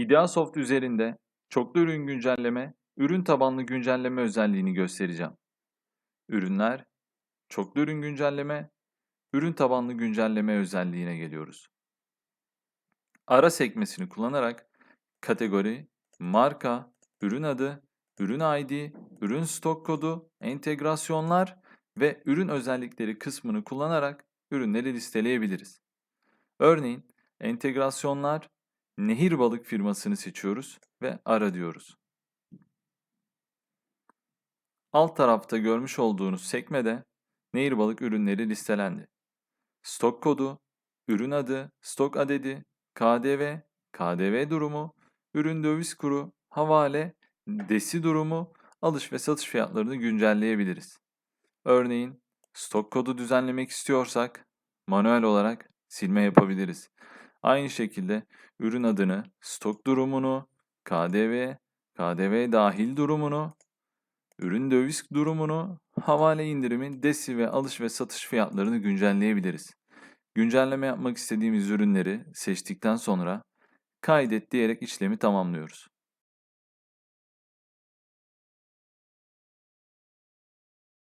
Ideasoft üzerinde çoklu ürün güncelleme, ürün tabanlı güncelleme özelliğini göstereceğim. Ürünler, çoklu ürün güncelleme, ürün tabanlı güncelleme özelliğine geliyoruz. Ara sekmesini kullanarak kategori, marka, ürün adı, ürün ID, ürün stok kodu, entegrasyonlar ve ürün özellikleri kısmını kullanarak ürünleri listeleyebiliriz. Örneğin entegrasyonlar Nehir Balık firmasını seçiyoruz ve ara diyoruz. Alt tarafta görmüş olduğunuz sekmede Nehir Balık ürünleri listelendi. Stok kodu, ürün adı, stok adedi, KDV, KDV durumu, ürün döviz kuru, havale, desi durumu, alış ve satış fiyatlarını güncelleyebiliriz. Örneğin stok kodu düzenlemek istiyorsak manuel olarak silme yapabiliriz. Aynı şekilde ürün adını, stok durumunu, KDV, KDV dahil durumunu, ürün döviz durumunu, havale indirimin desi ve alış ve satış fiyatlarını güncelleyebiliriz. Güncelleme yapmak istediğimiz ürünleri seçtikten sonra kaydet diyerek işlemi tamamlıyoruz.